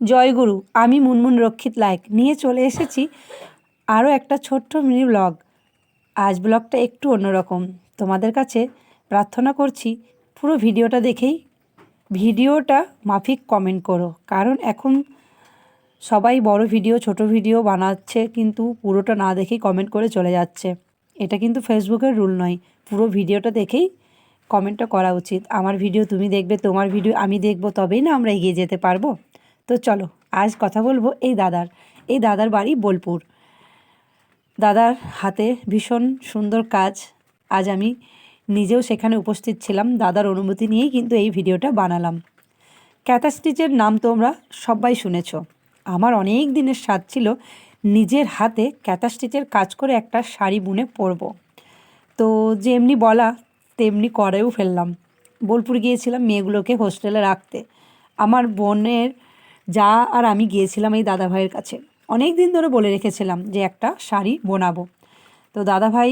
জয়গুরু আমি মুনমুন রক্ষিত লায়ক। নিয়ে চলে এসেছি আরও একটা ছোট্ট মিনি ব্লগ। আজ ব্লগটা একটু অন্যরকম। তোমাদের কাছে প্রার্থনা করছি, পুরো ভিডিওটা দেখেই ভিডিওটা মাফিক কমেন্ট করো। কারণ এখন সবাই বড় ভিডিও, ছোট ভিডিও বানাচ্ছে, কিন্তু পুরোটা না দেখেই কমেন্ট করে চলে যাচ্ছে। এটা কিন্তু ফেসবুকের রুল নয়। পুরো ভিডিওটা দেখেই কমেন্টটা করা উচিত। আমার ভিডিও তুমি দেখবে, তোমার ভিডিও আমি দেখব, তবেই না আমরা এগিয়ে যেতে পারব। তো চলো, আজ কথা বলব এই দাদার এই দাদার বাড়ি বোলপুর। দাদার হাতে ভীষণ সুন্দর কাজ, আজ আমি নিজেও সেখানে উপস্থিত ছিলাম, দাদার অনুমতি নিয়েই কিন্তু এই ভিডিওটা বানালাম। ক্যাথা স্টিচের নাম তোমরা সবাই শুনেছ। আমার অনেক দিনের স্বাদ ছিল নিজের হাতে ক্যাথা স্টিচের কাজ করে একটা শাড়ি বুনে পরবো। তো যেমনি বলা, তেমনি করেও ফেললাম। বোলপুর গিয়েছিলাম মেয়েগুলোকে হোস্টেলে রাখতে। আমার বোনের যা আর আমি গিয়েছিলাম এই দাদাভাইয়ের কাছে। অনেক দিন ধরে বলে রেখেছিলাম যে একটা শাড়ি বোনাবো। তো দাদাভাই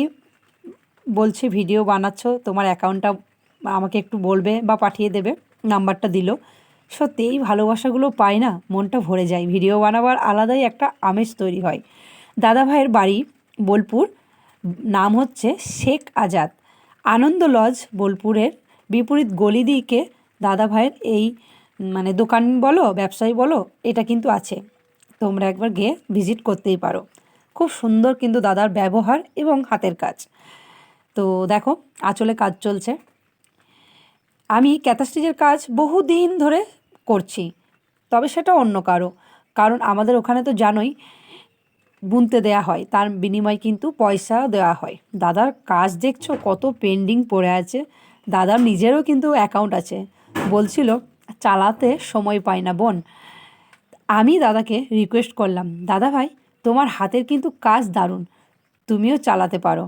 বলছে, ভিডিও বানাচ্ছ, তোমার অ্যাকাউন্টটা আমাকে একটু বলবে বা পাঠিয়ে দেবে, নাম্বারটা দিল। সত্যি, এই ভালোবাসাগুলো পাই না, মনটা ভরে যায়। ভিডিও বানাবার আলাদাই একটা আমেজ তৈরি হয়। দাদাভাইয়ের বাড়ি বোলপুর, নাম হচ্ছে শেখ আজাদ। আনন্দ লজ বোলপুরের বিপরীত গলি দিকে দাদাভাইয়ের এই মানে দোকান বলো, ব্যবসায়ী বলো, এটা কিন্তু আছে। তোমরা একবার গিয়ে ভিজিট করতেই পারো। খুব সুন্দর কিন্তু দাদার ব্যবহার এবং হাতের কাজ। তো দেখো, আঁচলে কাজ চলছে। আমি ক্যাথাস্টিচের কাজ বহুদিন ধরে করছি, তবে সেটা অন্য কারও। কারণ আমাদের ওখানে তো জানোই, বুনতে দেয়া হয়, তার বিনিময়ে কিন্তু পয়সা দেওয়া হয়। দাদার কাজ দেখছ, কত পেন্ডিং পড়ে আছে। দাদার নিজেরও কিন্তু অ্যাকাউন্ট আছে। বলছিল চালাতে সময় পাই না, বোন। আমি দাদাকে রিকোয়েস্ট করলাম, দাদা ভাই, তোমার হাতের কিন্তু কাজ দারুণ, তুমিও চালাতে পারো।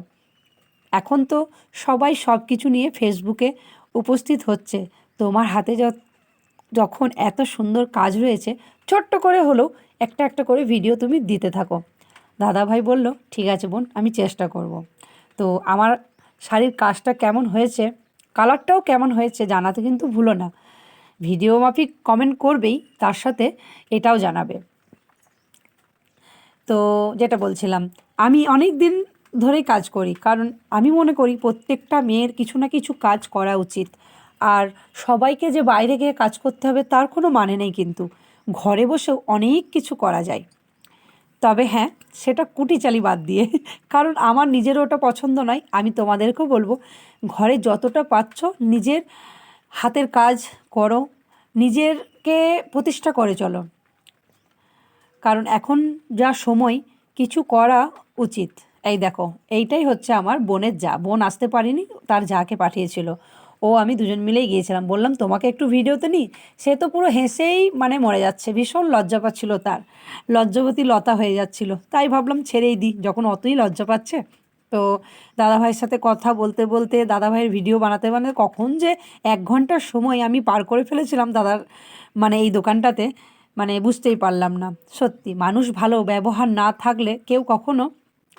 এখন তো সবাই সব কিছু নিয়ে ফেসবুকে উপস্থিত হচ্ছে। তোমার হাতে যখন এত সুন্দর কাজ রয়েছে, ছোট্ট করে হলেও একটা একটা করে ভিডিও তুমি দিতে থাকো। দাদা ভাই বলল, ঠিক আছে বোন, আমি চেষ্টা করব। তো আমার শাড়ির কাজটা কেমন হয়েছে কালারটাও কেমন হয়েছে জানাতে কিন্তু ভুলো না। ভিডিও মাফিক কমেন্ট করবেই, তার সাথে এটাও জানাবে। তো যেটা বলছিলাম, আমি অনেক দিন ধরেই কাজ করি, কারণ আমি মনে করি প্রত্যেকটা মেয়ের কিছু না কিছু কাজ করা উচিত। আর সবাইকে যে বাইরে গিয়ে কাজ করতে হবে, তার কোনো মানে নেই কিন্তু। ঘরে বসেও অনেক কিছু করা যায়। তবে হ্যাঁ সেটা কুটি চালি বাদ দিয়ে, কারণ আমার নিজেরও ওটা পছন্দ নয়, আমি তোমাদেরকেও বলব, ঘরে যতটা পাচ্ছ নিজের হাতের কাজ করো, নিজেরকে প্রতিষ্ঠা করে চলো। কারণ এখন যা সময়, কিছু করা উচিত। এই দেখো, এইটাই হচ্ছে আমার বোনের যা। বোন আসতে পারিনি, তার যাকে পাঠিয়েছিল। ও, আমি দুজন মিলেই গিয়েছিলাম। বললাম, তোমাকে একটু ভিডিওতে নিই সে তো পুরো হেসেই মানে মরে যাচ্ছে। ভীষণ লজ্জা পাচ্ছিল তার। লজ্জাবতী লতা হয়ে যাচ্ছিল। তাই ভাবলাম, ছেড়েই দিই। যখন অতই লজ্জা পাচ্ছে তো দাদাভাইয়ের সাথে কথা বলতে বলতে, দাদাভাইয়ের ভিডিও বানাতে বানাতে কখন যে এক ঘণ্টার সময় আমি পার করে ফেলেছিলাম দাদার মানে এই দোকানটাতে মানে বুঝতেই পারলাম না। সত্যি, মানুষ ভালো ব্যবহার না থাকলে কেউ কখনো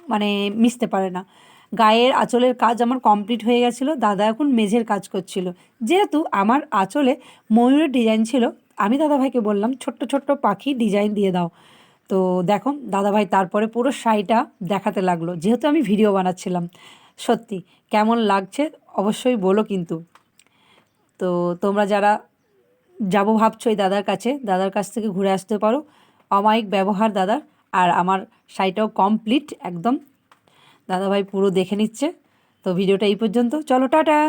মানে মিশতে পারে না। গায়ের আঁচলের কাজ আমার কমপ্লিট হয়ে গেছিল, দাদা এখন মেঝের কাজ করছিল। যেহেতু আমার আঁচলে ময়ূরের ডিজাইন ছিল, আমি দাদাভাইকে বললাম, ছোট্ট ছোট্ট পাখি ডিজাইন দিয়ে দাও। তো দেখো, দাদাভাই তারপরে পুরো শাড়িটা দেখাতে লাগল। যেহেতু আমি ভিডিও বানাচ্ছিলাম, সত্যি কেমন লাগছে অবশ্যই বলো কিন্তু। তো তোমরা যারা যাব ভাবছ এই দাদার কাছে, দাদার কাছ থেকে ঘুরে আসতে পারো। অমায়িক ব্যবহার দাদার, আর আমার শাড়িটাও কমপ্লিট একদম। দাদাভাই পুরো দেখে নিচ্ছে। তো ভিডিওটা এই পর্যন্ত। চলো, টাটা!